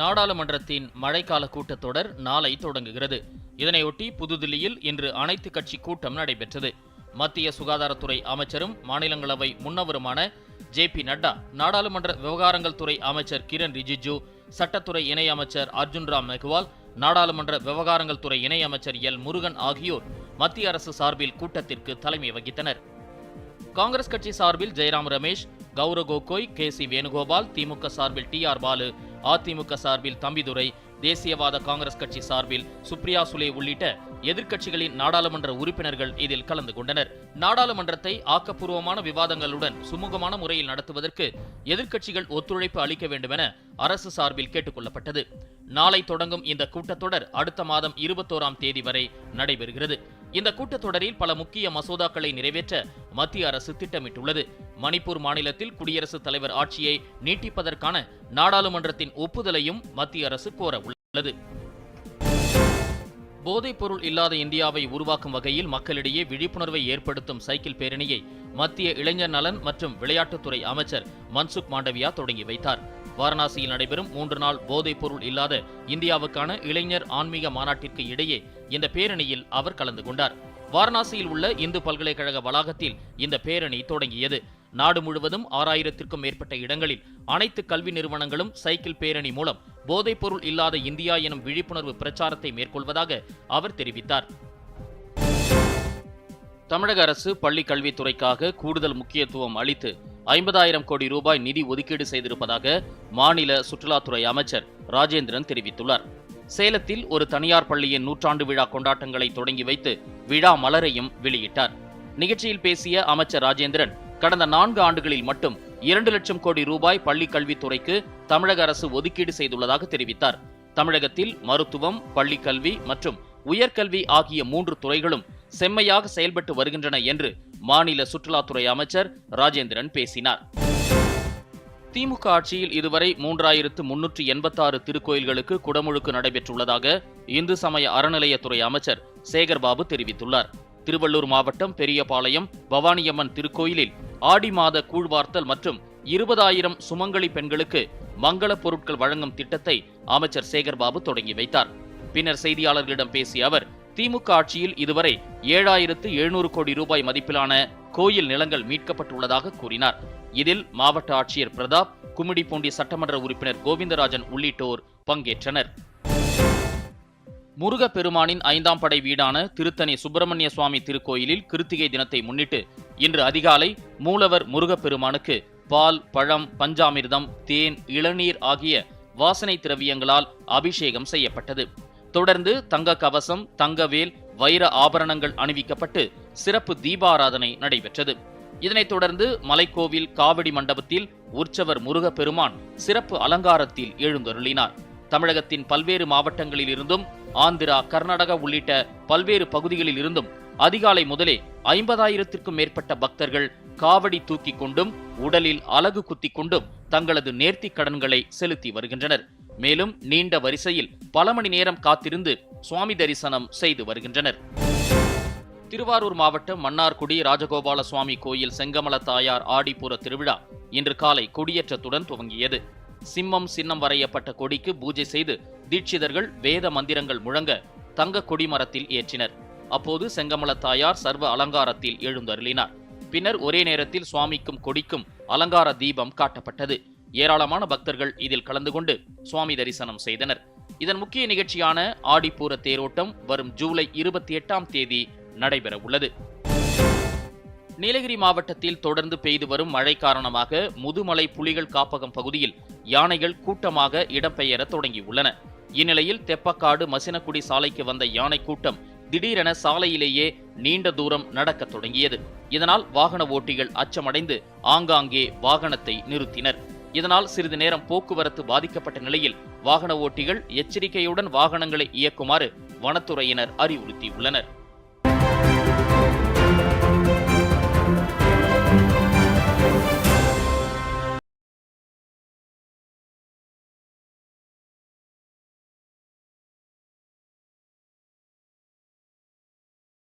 நாடாளுமன்றத்தின் மழைக்கால கூட்டத்தொடர் நாளை தொடங்குகிறது. இதனையொட்டி புதுதில்லியில் இன்று அனைத்து கட்சி கூட்டம் நடைபெற்றது. மத்திய சுகாதாரத்துறை அமைச்சரும் மாநிலங்களவை முன்னவருமான ஜே பி நட்டா நாடாளுமன்ற விவகாரங்கள் துறை அமைச்சர் கிரண் ரிஜிஜு சட்டத்துறை இணை அமைச்சர் அர்ஜுன் ராம் மெக்வால் நாடாளுமன்ற விவகாரங்கள் துறை இணை அமைச்சர் எல் முருகன் ஆகியோர் மத்திய அரசு சார்பில் கூட்டத்திற்கு தலைமை வகித்தனர். காங்கிரஸ் கட்சி சார்பில் ஜெயராம் ரமேஷ் கௌரவ் கோகோய் கே சி வேணுகோபால் திமுக சார்பில் டி ஆர் பாலு அதிமுக சார்பில் தம்பிதுரை தேசியவாத காங்கிரஸ் கட்சி சார்பில் சுப்ரியா சுலே உள்ளிட்ட எதிர்க்கட்சிகளின் நாடாளுமன்ற உறுப்பினர்கள் இதில் கலந்து கொண்டனர். நாடாளுமன்றத்தை ஆக்கப்பூர்வமான விவாதங்களுடன் சுமூகமான முறையில் நடத்துவதற்கு எதிர்க்கட்சிகள் ஒத்துழைப்பு அளிக்க வேண்டுமென அரசு சார்பில் கேட்டுக்கொள்ளப்பட்டது. நாளை தொடங்கும் இந்த கூட்டத்தொடர் அடுத்த மாதம் இருபத்தோராம் தேதி வரை நடைபெறுகிறது. இந்த கூட்டத்தொடரில் பல முக்கிய மசோதாக்களை நிறைவேற்ற மத்திய அரசு திட்டமிட்டுள்ளது. மணிப்பூர் மாநிலத்தில் குடியரசுத் தலைவர் ஆட்சியை நீட்டிப்பதற்கான நாடாளுமன்றத்தின் ஒப்புதலையும் மத்திய அரசு கோர உள்ளது. போதைப்பொருள் இல்லாத இந்தியாவை உருவாக்கும் வகையில் மக்களிடையே விழிப்புணர்வை ஏற்படுத்தும் சைக்கிள் பேரணியை மத்திய இளைஞர் நலன் மற்றும் விளையாட்டுத்துறை அமைச்சர் மன்சுக் மாண்டவியா தொடங்கி வைத்தார். வாரணாசியில் நடைபெறும் மூன்று நாள் போதைப்பொருள் இல்லாத இந்தியாவுக்கான இளைஞர் ஆன்மீக மாநாட்டிற்கு இடையே இந்த பேரணியில் அவர் கலந்து கொண்டார். வாரணாசியில் உள்ள இந்து பல்கலைக்கழக வளாகத்தில் இந்த பேரணி தொடங்கியது. நாடு முழுவதும் ஆறாயிரத்திற்கும் மேற்பட்ட இடங்களில் அனைத்து கல்வி நிறுவனங்களும் சைக்கிள் பேரணி மூலம் போதைப்பொருள் இல்லாத இந்தியா எனும் விழிப்புணர்வு பிரச்சாரத்தை மேற்கொள்வதாக அவர் தெரிவித்தார். தமிழக அரசு பள்ளி கல்வித்துறைக்காக கூடுதல் முக்கியத்துவம் அளித்து ஐம்பதாயிரம் கோடி ரூபாய் நிதி ஒதுக்கீடு செய்திருப்பதாக மாநில சுற்றுலாத்துறை அமைச்சர் ராஜேந்திரன் தெரிவித்துள்ளார். சேலத்தில் ஒரு தனியார் பள்ளியின் நூற்றாண்டு விழா கொண்டாட்டங்களை தொடங்கி வைத்து விழா மலரையும் வெளியிட்டார். நிகழ்ச்சியில் பேசிய அமைச்சர் ராஜேந்திரன் கடந்த நான்கு ஆண்டுகளில் மட்டும் இரண்டு லட்சம் கோடி ரூபாய் பள்ளி கல்வித்துறைக்கு தமிழக அரசு ஒதுக்கீடு செய்துள்ளதாக தெரிவித்தார். தமிழகத்தில் மருத்துவம் பள்ளி கல்வி மற்றும் உயர்கல்வி ஆகிய மூன்று துறைகளும் செம்மையாக செயல்பட்டு வருகின்றன என்று மாநில சுற்றுலாத்துறை அமைச்சர் ராஜேந்திரன் பேசினார். திமுக ஆட்சியில் இதுவரை மூன்றாயிரத்து முன்னூற்றி எண்பத்தாறு திருக்கோயில்களுக்கு குடமுழுக்கு நடைபெற்றுள்ளதாக இந்து சமய அறநிலையத்துறை அமைச்சர் சேகர்பாபு தெரிவித்துள்ளார். திருவள்ளூர் மாவட்டம் பெரியபாளையம் பவானியம்மன் திருக்கோயிலில் ஆடி மாத கூழ்வார்த்தல் மற்றும் இருபதாயிரம் சுமங்கலி பெண்களுக்கு மங்கள பொருட்கள் வழங்கும் திட்டத்தை அமைச்சர் சேகர்பாபு தொடங்கி வைத்தார். பின்னர் செய்தியாளர்களிடம் பேசிய அவர் திமுக ஆட்சியில் இதுவரை ஏழாயிரத்து எழுநூறு கோடி ரூபாய் மதிப்பிலான கோயில் நிலங்கள் மீட்கப்பட்டுள்ளதாக கூறினார். இதில் மாவட்ட ஆட்சியர் பிரதாப் கும்மிடிப்பூண்டி சட்டமன்ற உறுப்பினர் கோவிந்தராஜன் உள்ளிட்டோர் பங்கேற்றனர். முருகப்பெருமானின் ஐந்தாம் படை வீடான திருத்தணி சுப்பிரமணிய சுவாமி திருக்கோயிலில் கிருத்திகை தினத்தை முன்னிட்டு இன்று அதிகாலை மூலவர் முருகப்பெருமானுக்கு பால் பழம் பஞ்சாமிர்தம் தேன் இளநீர் ஆகிய வாசனை திரவியங்களால் அபிஷேகம் செய்யப்பட்டது. தொடர்ந்து தங்க கவசம் தங்கவேல் வைர ஆபரணங்கள் அணிவிக்கப்பட்டு சிறப்பு தீபாராதனை நடைபெற்றது. இதனைத் தொடர்ந்து மலைக்கோவில் காவடி மண்டபத்தில் உற்சவர் முருகப்பெருமான் சிறப்பு அலங்காரத்தில் எழுந்தருளினார். தமிழகத்தின் பல்வேறு மாவட்டங்களில் இருந்தும் ஆந்திரா கர்நாடகா உள்ளிட்ட பல்வேறு பகுதிகளில் இருந்தும் அதிகாலை முதலே ஐம்பதாயிரத்திற்கும் மேற்பட்ட பக்தர்கள் காவடி தூக்கி கொண்டும் உடலில் அலகு குத்திக் கொண்டும் தங்களது நேர்த்திக் கடன்களை செலுத்தி வருகின்றனர். மேலும் நீண்ட வரிசையில் பல மணி நேரம் காத்திருந்து சுவாமி தரிசனம் செய்து வருகின்றனர். திருவாரூர் மாவட்டம் மன்னார்குடி ராஜகோபால சுவாமி கோயில் செங்கமல தாயார் ஆடிப்புற திருவிழா இன்று காலை கொடியேற்றத்துடன் துவங்கியது. சிம்மம் சின்னம் வரையப்பட்ட கொடிக்கு பூஜை செய்து தீட்சிதர்கள் வேத மந்திரங்கள் முழங்க தங்க கொடிமரத்தில் ஏற்றினர். அப்போது செங்கமல தாயார் சர்வ அலங்காரத்தில் எழுந்தருளினார். பின்னர் ஒரே நேரத்தில் சுவாமிக்கும் கொடிக்கும் அலங்கார தீபம் காட்டப்பட்டது. ஏராளமான பக்தர்கள் இதில் கலந்து கொண்டு சுவாமி தரிசனம் செய்தனர். இதன் முக்கிய நிகழ்ச்சியான ஆடிப்பூர தேரோட்டம் வரும் ஜூலை இருபத்தி எட்டாம் தேதி நடைபெற உள்ளது. நீலகிரி மாவட்டத்தில் தொடர்ந்து பெய்து வரும் மழை காரணமாக முதுமலை புலிகள் காப்பகம் பகுதியில் யானைகள் கூட்டமாக இடம்பெயர தொடங்கியுள்ளன இந்நிலையில் தெப்பக்காடு மசினக்குடி சாலைக்கு வந்த யானை கூட்டம் திடீரென சாலையிலேயே நீண்ட தூரம் நடக்கத் தொடங்கியது. இதனால் வாகன ஓட்டிகள் அச்சமடைந்து ஆங்காங்கே வாகனத்தை நிறுத்தினர். இதனால் சிறிது நேரம் போக்குவரத்து பாதிக்கப்பட்ட நிலையில் வாகன ஓட்டிகள் எச்சரிக்கையுடன் வாகனங்களை இயக்குமாறு வனத்துறையினர் அறிவுறுத்தியுள்ளனர்.